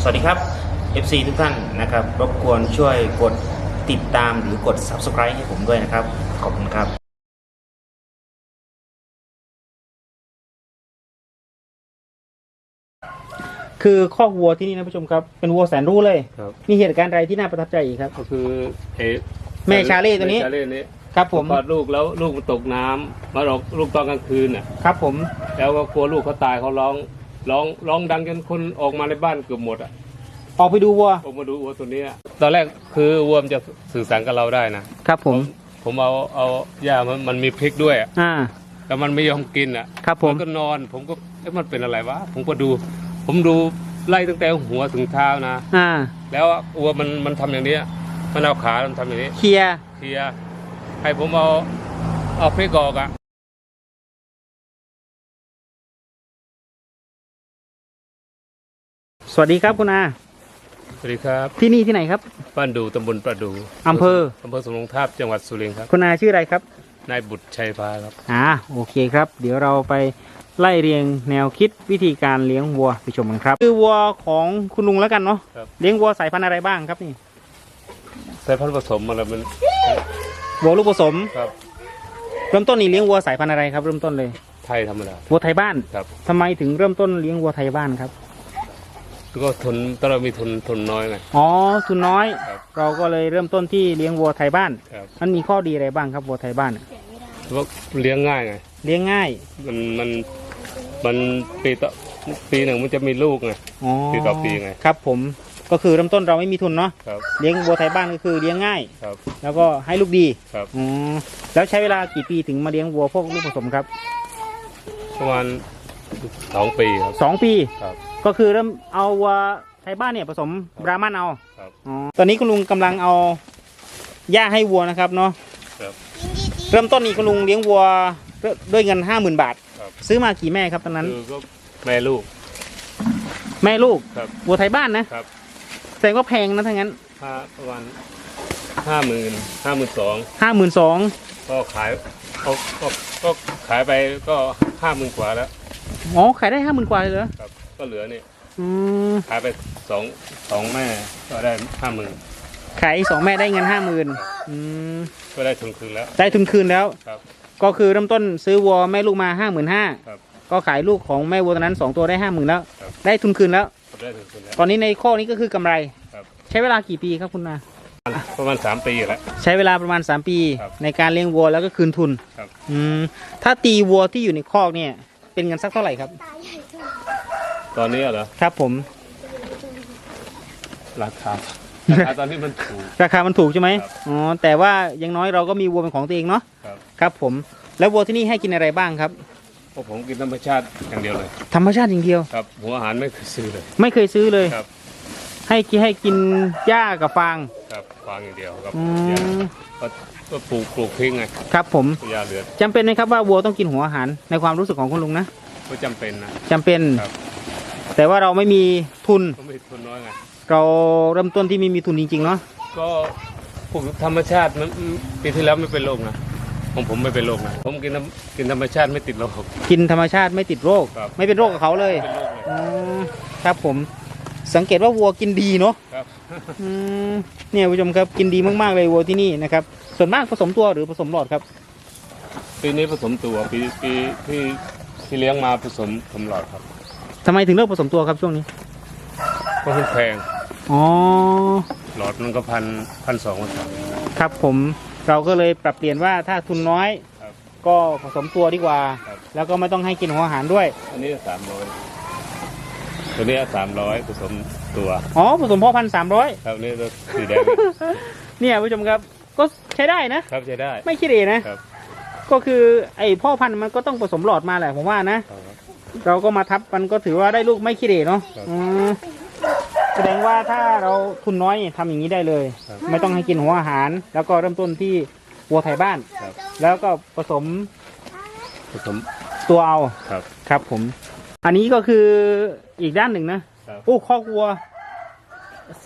สวัสดีครับ FC ทุกท่านนะครับ รบกวนช่วยกดติดตามหรือกด Subscribe ให้ผมด้วยนะครับ ขอบคุณครับคือคอกวัวที่นี่นะผู้ชมครับเป็นวัวแสนรู้เลยครับ มีเหตุการณ์อะไรที่น่าประทับใจอีกครับ ก็คือเอแม่ชาเล่ตัวนี้แม่ชาเล่นี้ครับผมคลอดลูกแล้วลูกมันตกน้ำมาออกลูกตอนกลางคืนน่ะครับ ผมแล้วก็กลัวลูกเขาตายเขาร้อง ร้องร้องดังจนคนออกมาในบ้านเกือบหมดอะออกไปดูวัวออกมาดูวัวตัวเนี้ยตอนแรกคือวัวมันจะสื่อสารกับเราได้นะครับผม ผมเอาเอาหญ้ามันมันมีพริกด้วยอะอ่า แต่มันไม่ยอมกินอะครับผม นก็นอน ผมก็เอ๊ะมันเป็นอะไรวะผมก็ดู ผมดูไล่ตั้งแต่หัวถึงเท้านะ อ่า แล้ววัวมันมันทำอย่างเนี้ยมันเอาขามันทำอย่างนี้ เคลียร์ เคลียร์ให้ผมเอาเอาพริกออกอะ สวัสดีครับคุณอาสวัสดีครับที่นี่ที่ไหนครับ บ้านดูตำบลประดูอำเภออำเภอสมรงทาบจังหวัดสุรินทร์ครับ คุณอาชื่ออะไรครับ นายบุตรชัยพาครับ อ่าโอเคครับ เดี๋ยวเราไปไล่เรียงแนวคิดวิธีการเลี้ยงวัวไปชมกันครับ คือวัวของคุณลุงแล้วกันเนาะครับ เลี้ยงวัวสายพันธุ์อะไรบ้างครับนี่สายพันธุ์ผสมอะไรมันวัวลูกผสมครับเริ่มต้นนี่เลี้ยงวัวสายพันธุ์อะไรครับเริ่มต้นเลยไทยธรรมดาวัวไทยบ้านครับทำไมถึงเริ่มต้นเลี้ยงวัวไทยบ้านครับ แล้วก็ทนตอนเรามีทุนทุนน้อยไง อ๋อทุนน้อย ครับเราก็เลยเริ่มต้นที่เลี้ยงวัวไทยบ้านครับ มันมีข้อดีอะไรบ้างครับวัวไทยบ้านเพราะเลี้ยงง่ายไง เลี้ยงง่ายมันมันมันปีต่อปีหนึ่งมันจะมีลูกไง อ๋อปีต่อปีไง ครับ ผมก็คือเริ่มต้นเราไม่มีทุนเนาะครับเลี้ยงวัวไทยบ้านก็คือเลี้ยงง่าย ครับแล้วก็ให้ลูกดีครับอ๋อแล้วใช้เวลากี่ปีถึงมาเลี้ยงวัวพวกลูกผสมครับประมาณสองปีครับ สองปีครับ ก็คือเริ่มเอาวัวไทยบ้านเนี่ยผสมบรามันเอาครับ อ๋อตอนนี้คุณลุงกำลังเอาหญ้าให้วัวนะครับเนาะครับ เริ่มต้นนี้คุณลุงเลี้ยงวัวด้วยเงินห้าหมื่นบาท ครับ ซื้อมากี่แม่ครับตอนนั้น คือก็แม่ลูก แม่ลูกครับวัวไทยบ้านนะครับ แสดงว่าแพงนะทั้างนั้นห้าประมาณห้าหมื่นห้าหมื่นสองห้าหมื่นสองก็ขายก็ก็ก็ขายไปก็ห้าหมื่นกว่าแล้ว อ๋อขายได้ห้าหมื่นกว่าเลยเหรอครับ ก็เหลือนี่อืมขายไปสองสองแม่ก็ได้ห้าหมื่นขายสองแม่ได้เงินห้าหมื่นอืมก็ได้ทุนคืนแล้ว ได้ทุนคืนแล้ว ครับก็คือเริ่มต้นซื้อวัวแม่ลูกมาห้าหมื่นห้าครับ ก็ขายลูกของแม่วัวตัวนั้นสองตัวได้ห้าหมื่นแล้ว ครับ ได้ทุนคืนแล้ว ก็ได้ทุนคืนแล้ว ตอนนี้ในข้อนี้ก็คือกำไร ครับ ใช้เวลากี่ปีครับคุณนา ประมาณสามปีแล้ว ใช้เวลาประมาณ 3 ปี ครับในการเลี้ยงวัวแล้วก็คืนทุนครับ อืมถ้าตีวัวที่อยู่ในคอกเนี่ย เป็นเงินสักเท่าไหร่ครับ ตอนนี้เหรอ ครับผม ราคา ราคาตอนนี้มันถูก ราคามันถูกใช่ไหมครับอ๋อแต่ว่าอยังน้อยเราก็มีวัวเป็นของตัวเองเนาะครับ ครับผมแล้ววัวที่นี่ให้กินอะไรบ้างครับ เพราะผมกินธรรมชาติอย่างเดียวเลย ธรรมชาติอย่างเดียว ครับ หัวอาหารไม่เคยซื้อเลย ไม่เคยซื้อเลย ครับ ให้กินให้กินหญ้ากับฟางครับฟางอย่างเดียวครับอืยามก็ก็ปลูกปลูกพริกไงครับผมยาเหลือจำเป็นไหมครับว่าวัวต้องกินหัวอาหารในความรู้สึกของคุณลุงนะ ก็จำเป็นนะ จำเป็น ครับ แต่ว่าเราไม่มีทุนก็ไม่ทุนน้อยไงเราเริ่มต้นที่ไม่มีทุนจริงๆเนาะก็ปลูกธรรมชาติมันปีที่แล้วไม่เป็นโรคนะของผมไม่เป็นโรคนะผมกินธรรมกินธรรมชาติไม่ติดโรค กินธรรมชาติไม่ติดโรค ครับ ไม่เป็นโรคกับเขาเลยไม่เป็นโรคเลยอืมครับผมสังเกตว่าวัวกินดีเนาะครับ อืมเนี่ยผู้ชมครับกินดีมากๆเลยวัวที่นี่นะครับส่วนมากผสมตัวหรือผสมหลอดครับ ปีนี้ผสมตัวปีปีที่ที่เลี้ยงมาผสมผสมหลอดครับ ทำไมถึงเลือกผสมตัวครับช่วงนี้ ก็แพงอ๋อ หลอดมันก็พันพันสองพันสาม ครับผมเราก็เลยปรับเปลี่ยนว่าถ้าทุนน้อย ครับก็ผสมตัวดีกว่า ครับ แล้วก็ไม่ต้องให้กินหัวอาหารด้วย อันนี้สามร้อยตัวนี้สามร้อยผสมตัวอ๋อผสมพ่อพันธุ์สามร้อยครับนี่ตัวสีแดงเนี่ยผู้ชมครับก็ใช้ได้นะ ครับใช้ได้ ไม่คิดเองนะครับ ก็คือไอ้พ่อพันธุ์มันก็ต้องผสมหลอดมาแหละผมว่านะ ครับ เราก็มาทับมันก็ถือว่าได้ลูกไม่ขี้เหร่เนาะครับอืมแสดงว่าถ้าเราทุนน้อยเนี่ยทำอย่างนี้ได้เลย ครับ ไม่ต้องให้กินหัวอาหาร แล้วก็เริ่มต้นที่วัวไทยบ้าน ครับแล้วก็ผสมผสมตัวเอาครับครับผม อันนี้ก็คืออีกด้านหนึ่งนะครับโอ้คอกวัว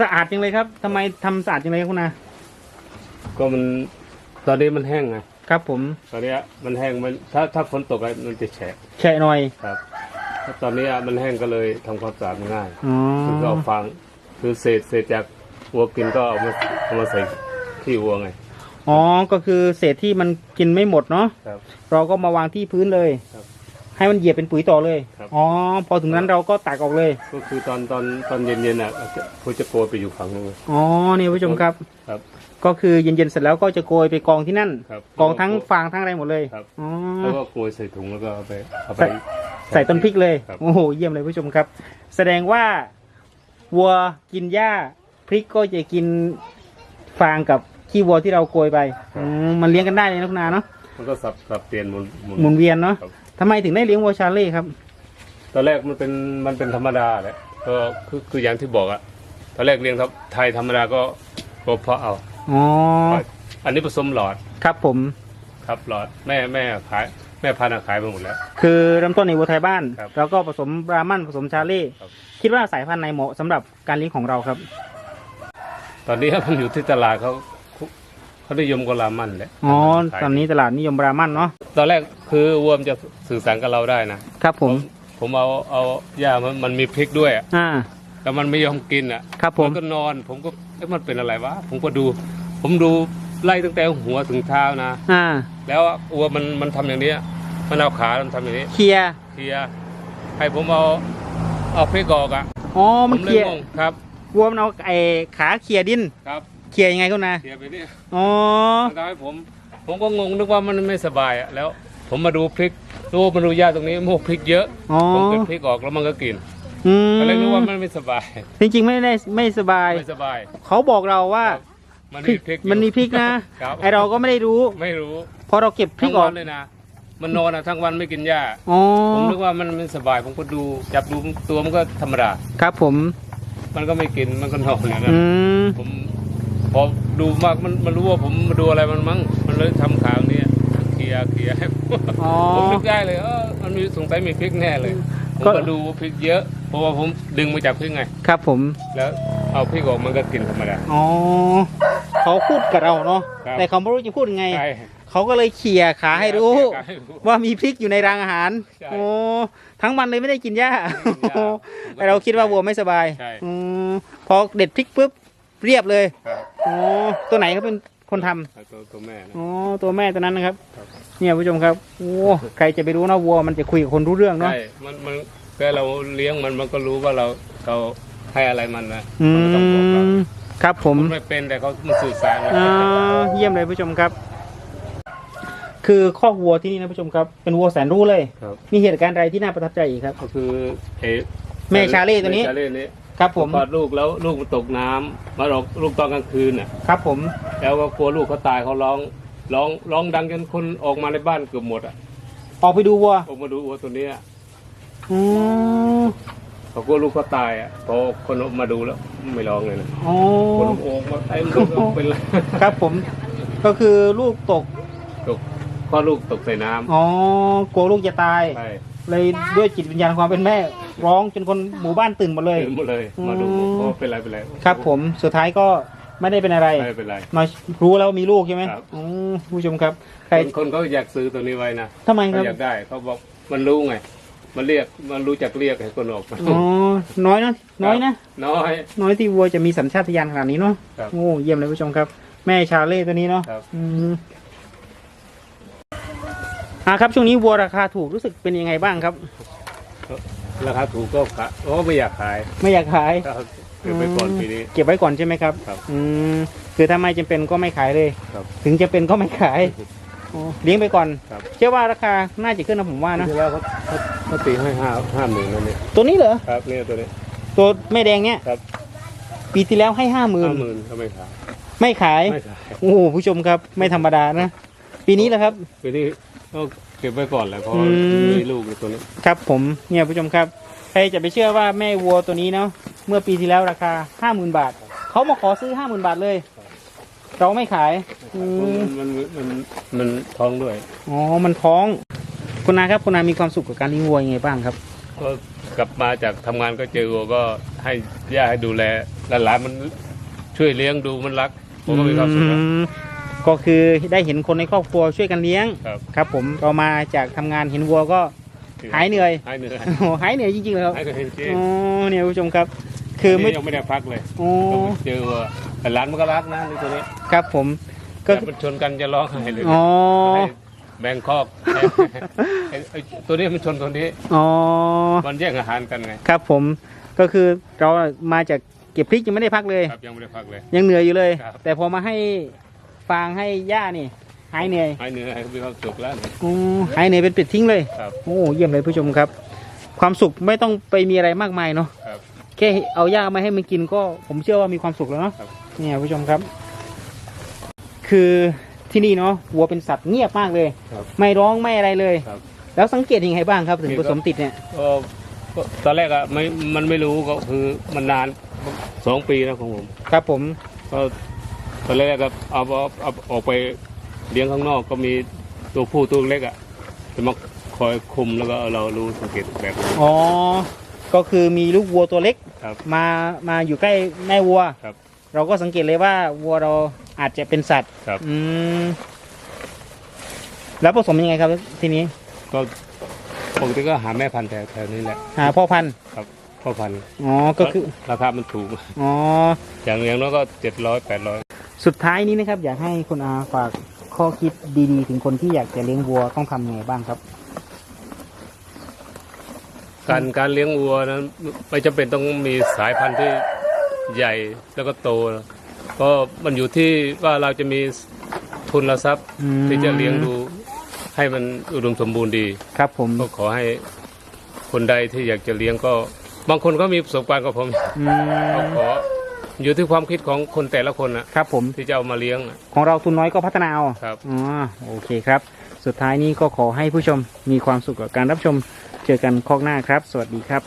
สะอาดจังเลยครับทำไมทำสะอาดจังเลยครับคุณนาก็มันตอนนี้มันแห้งไงครับผมตอนเนี้ยมันแห้งมันถ้าถ้าฝนตกอะมันจะแฉะแฉะหน่อย ครับ ตอนนี้มันแห้งก็เลยทำความสะอาดง่ายอ๋อคือก็เอาฟางคือเศษเศษจากวัวกินก็เอามาเอามาใส่ที่วัวไงอ๋อก็คือเศษที่มันกินไม่หมดเนาะครับ เราก็มาวางที่พื้นเลยครับให้มันเหยียบเป็นปุ๋ยต่อเลยครับ อ๋อพอถึงนั้นเราก็ตักออกเลยก็คือตอนตอนตอนเย็นๆอะเขาจะโกยไปอยู่ฝั่งนู้นอ๋อนี่ผู้ชมครับ ครับ ก็คือเย็นๆเสร็จแล้วก็จะโกยไปกองที่นั่น ครับกองทั้งฟางทั้งอะไรหมดเลยครับ อ๋อ แล้วก็โกยใส่ถุงแล้วก็เอาไปเอาไปใส่ ใส่ต้นพริกเลย ครับ โอ้โห เยี่ยมเลยผู้ชมครับ แสดงว่าวัวกินหญ้าพริกก็จะกินฟางกับขี้วัวที่เราโกยไปอืมมันเลี้ยงกันได้เลยนะคุณนาเนาะ มันก็สับสับเปลี่ยนหมุนหมุนหมุนเวียนเนาะครับทำไมถึงได้เลี้ยงวัวชาเล่ครับ ตอนแรกมันเป็นมันเป็นธรรมดาแหละก็คือคืออย่างที่บอกอะตอนแรกเลี้ยงทับไทยธรรมดาก็ก็เพาะเอาอ๋อ อันนี้ผสมหลอดครับผม ครับหลอดแม่แม่ขาย แม่พันธุ์อะขายไปหมดแล้ว คือเริ่มต้นในวัวไทยบ้าน ครับแล้วก็ผสมบรามันผสมชาเล่ครับ คิดว่าสายพันธุ์ไหนเหมาะสำหรับการเลี้ยงของเราครับ ตอนนี้ มันอยู่ที่ตลาดเขาเขาเขานิยมกลามันแหละอ๋อ ขายตอนนี้ตลาดนิยมบรามันเนาะตอนแรกคือวัวมันจะสื่อสารกับเราได้นะครับผม ผมเอาเอาหญ้ามันมันมีพริกด้วยอะอ่าแต่มันไม่ยอมกินอะครับผม นก็นอน ผมก็เอ๊ะมันเป็นอะไรวะผมก็ดู ผมดูไล่ตั้งแต่หัวถึงเท้านะ อ่า แล้ววัวมันมันทำอย่างเนี้ย มันเอาขามันทำอย่างนี้เคลียร์เคลียร์ให้ผมเอาเอาพริกออกอะอ๋อผมันมเคเลยลียร์งงครับวัวมันเอาไอ้ขาเคลียร์ดินครับเคลียร์ยังไงคุณนาเคลียร์ไปเนี่ยอ๋อมันทำให้ผม ผมก็งงนึกว่ามันไม่สบายอะแล้ว ผมมาดูพริกดูมาดูหญ้าตรงนี้โมกพริกเยอะอ๋อผมเก็บพริกออกแล้วมันก็กินอืมก็เลยนึกว่ามันไม่สบายจริงๆไม่ได้ไม่สบาย ไม่สบาย เขาบอกเราว่ามันพริมีกพริกอยู่มันมีพริกนะ ครับไอเราก็ไม่ได้รู้ ไม่รู้พอเราเก็บพริทั้กงออวักนเลยนะ มันนอนอะทั้งวันไม่กินหญ้าอ๋อผมนึกว่ามันไม่สบายผมก็ดู จับดูตัวมันก็ธรรมดาครับผม มันก็ไม่กินมันก็นอนอย่างนั้นอืมผมพอดูมากมันมันรู้ว่าผมมาดูอะไรมันมั้งมันเลยทำขาวนี้เคลียร์เคลียร์ให้ผมอ๋อ ผมนึกได้เลยเออมันมีสงสัยมีพริกแน่เลยผมก็ ก็ดูพริกเยอะ เพราะว่าผมดึงมาจากพริกไง ครับผมแล้วเอาพริกออกมันก็กินธรรมดา อ๋อเขาพูดกับเราเนาะครับ แต่เขาไม่รู้จะพูดยังไง ใช่ เขาก็เลยเขี่ยขาให้รู้เคลียร์ให้รู้ ว่ามีพริกอยู่ในรางอาหารใช่โอ้ทั้งวันเลยไม่ได้กินหญ้าไม่กินหญ้าแต่เราคิดว่าวัวไม่สบายใช่อืมพอเด็ดพริกปุ๊บเรียบเลยครับอ๋อตัวไหนเขาเป็นคนทำเอาตัวตัวแม่นะอ๋อตัวแม่ตัวนั้นนะครับครับ เนี่ยผู้ชมครับโอ้ใครจะไปรู้นะวัวมันจะคุยกับคนรู้เรื่องเนาะใช่มันมันแค่เราเลี้ยงมันมันก็รู้ว่าเราเราให้อะไรมันนะอืมันก็ต้องบอกเรามครับผมมันไม่เป็นแต่เขามันสื่อสารนะอ่าเยี่ยมเลยผู้ชมครับ คือคอกวัวที่นี่นะผู้ชมครับ เป็นวัวแสนรู้เลย ครับ มีเหตุการณ์อะไรที่น่าประทับใจอีกครับ ก็คือเอแม่ชาเล่ตัวนี้แม่ชาเล่นี้ครับผมคลอดลูกแล้วลูกมันตกน้ำมาออกลูกตอนกลางคืนน่ะ ครับผมแล้วก็กลัวลูกเขาตายเขาร้องร้องร้องดังจนคนออกมาในบ้านเกือบหมดอะออกไปดูวัวออกมาดูวัวตัวเนี้ยอืมเขากลัวลูกเขาตายอะพอคนออกมาดูแล้วไม่ร้องเลยนะอ๋อ คนโอกมาเต็มลูกเอาเป็นไรครับผม ก็คือลูกตกตก ก็ลูกตกใส่น้ำอ๋อกลัวลูกจะตาย ใช่เลยด้วยจิตวิญญาณความเป็นแม่ ร้องจนคนหมู่บ้านตื่นหมดเลยเห็นหมดเลย มาดูอืมก็เป็นไรเป็นไรครับ ผมสุดท้ายก็ไม่ได้เป็นอะไร ไม่เป็นไร มารู้แล้ววามีลูกใช่ไหมครับ อืมผู้ชมครับใครคนคนเขาอยากซื้อตัวนี้ไว้นะทำไมคเขารับอยากได้เขาบอกมันรู้ไง มันเรียกมันรู้จักเรียกให้คนออกมาอ๋อน้อยนะน้อยนะ น้อย น้อยที่วัวจะมีสัญชาตญาณขนาดนี้เนาะครับโอ้เยี่ยมเลยผู้ชมครับ แม่ชาเล่ตัวนี้เนาะครับ อืม อ่าครับช่วงนี้วัวราคาถูกรู้สึกเป็นยังไงบ้างครับ ราคาถูกก็ขายโอ้ไม่อยากขายไม่อยากขายก็เก็บไว้ก่อนปีนี้ เก็บไว้ก่อนใช่ไหมครับครับอืมคือถ้าไม่จำเป็นก็ไม่ขายเลย ครับ ถึงจะเป็นก็ไม่ขายอ๋อเลี้ยงไปก่อนครับ เชื่อว่าราคาน่าจะขึ้นนะผมว่านะที่แล้วเขาเขาเขาตีให้ห้าห้าหมื่นนั่นเนี่ยตัวนี้เหรอครับเนี่ยตัวนี้ ตัวแม่แดงเนี่ยครับ ปีที่แล้วให้ห้าหมื่นห้าหมื่นเขาไม่ขายไม่ขายไม่ขายโอ้โหผู้ชมครับไม่ธรรมดานะปีนี้แหละครับปีนี้ ก็เก็บไว้ก่อนแหละเพราะอืม มีลูกอยู่ตัวนี้ครับผมเนี่ยผู้ชมครับ ใครจะไปเชื่อว่าแม่วัวตัวนี้เนาะเมื่อปีที่แล้วราคาห้าหมื่นบาท เขามาขอซื้อห้าหมื่นบาทเลย เราไม่ขายอืมมันมันมันมันท้องด้วย อ๋อมันท้อง คุณนาครับคุณนามีความสุขกับการเลี้ยงวัวยังไงบ้างครับ ก็กลับมาจากทำงานก็เจอวัวก็ให้ย่าให้ดูแลหลานๆมันช่วยเลี้ยงดูมันรักผมก็มีความสุขอือะม ก็คือได้เห็นคนในครอบครัวช่วยกันเลี้ยงครับ ครับ ผมเรามาจากทำงานเห็นวัวก็หายเหนื่อยหายเหนื่อยโอ้โหหายเหนื่อยจริงๆเลยครับหายเหนื่อยจริงอ๋อเนี่ยผู้ชมครับๆคือไม่นี่ยังไม่ได้พักเลยโอ้ก็ไปเจอว่าแต่ร้านมันก็รักนะในตัวนี้ครับผมก็แต่มันชนกันจะร้องไห้เลยอ๋อให้แบงคอกไอ้ไอ้ตัวนี้มันชนตัวนี้อ๋อมันแย่งอาหารกันไงครับผมก็คือเรามาจากเก็บพริกยังไม่ได้พักเลย ครับยังไม่ได้พักเลย ยังเหนื่อยอยู่เลย ครับ แต่พอมาให้ ฟางให้หญ้านี่หายเหนื่อยหายเหนื่อยมีความสุขแล้วเนี่ย โอ้หายเหนื่อยเป็นปิดทิ้งเลยครับโอ้เยี่ยมเลยผู้ชมครับ ความสุขไม่ต้องไปมีอะไรมากมายเนาะครับแค่เอาหญ้ามาให้มันกินก็ผมเชื่อว่ามีความสุขแล้วเนาะครับ เนี่ยผู้ชมครับ คือที่นี่เนาะวัวเป็นสัตว์เงียบมากเลย ครับ ไม่ร้องไม่อะไรเลย ครับแล้วสังเกตยังไงบ้างครับ ถึงนี่ผก็สมติดเนี่ยก็ก็ตอนแรกอะไม่มันไม่รู้ก็คือมันนานสองปีแล้วของผม ครับผมก็ ตอนแรกก็เอาเอาเอาออกไปเลี้ยงข้างนอกก็มีตัวผู้ตัวเล็กอะจะมาคอยคุมแล้วก็เรารู้สังเกตแบบนี้อ๋อ ก็คือมีลูกวัวตัวเล็กครับมามาอยู่ใกล้แม่วัวครับเราก็สังเกตเลยว่าวัวเราอาจจะเป็นสัตว์ครับ อืมแล้วผสมยังไงครับทีนี้ก็ปกติก็หาแม่พันธุ์แถวแถวนี้แหละหาพ่อพันธุ์ครับพ่อพันธุ์อ๋อก็คือราคามันถูกอ๋ออย่างอย่างน้อยก็เจ็ดร้อยแปดร้อย สุดท้ายนี้นะครับ อยากให้คุณอาฝากข้อคิดดีๆ ถึงคนที่อยากจะเลี้ยงวัวต้องทำยังไงบ้างครับ การการเลี้ยงวัวนั้นไม่จำเป็นต้องมีสายพันธุ์ที่ใหญ่แล้วก็โตนะก็มันอยู่ที่ว่าเราจะมีทุนทรัพย์อืม ที่จะเลี้ยงดูให้มันอุดมสมบูรณ์ดี ครับผมก็ขอให้คนใดที่อยากจะเลี้ยงก็ บางคนก็มีประสบการณ์กับผมอืก็มขอ อยู่ที่ความคิดของคนแต่ละคนนะครับผมที่จะเอามาเลี้ยงน่ะของเราทุนน้อยก็พัฒนาเอาครับ อ๋อโอเคครับ สุดท้ายนี้ก็ขอให้ผู้ชมมีความสุขกับการรับชม เจอกันคอกหน้าครับ สวัสดีครับ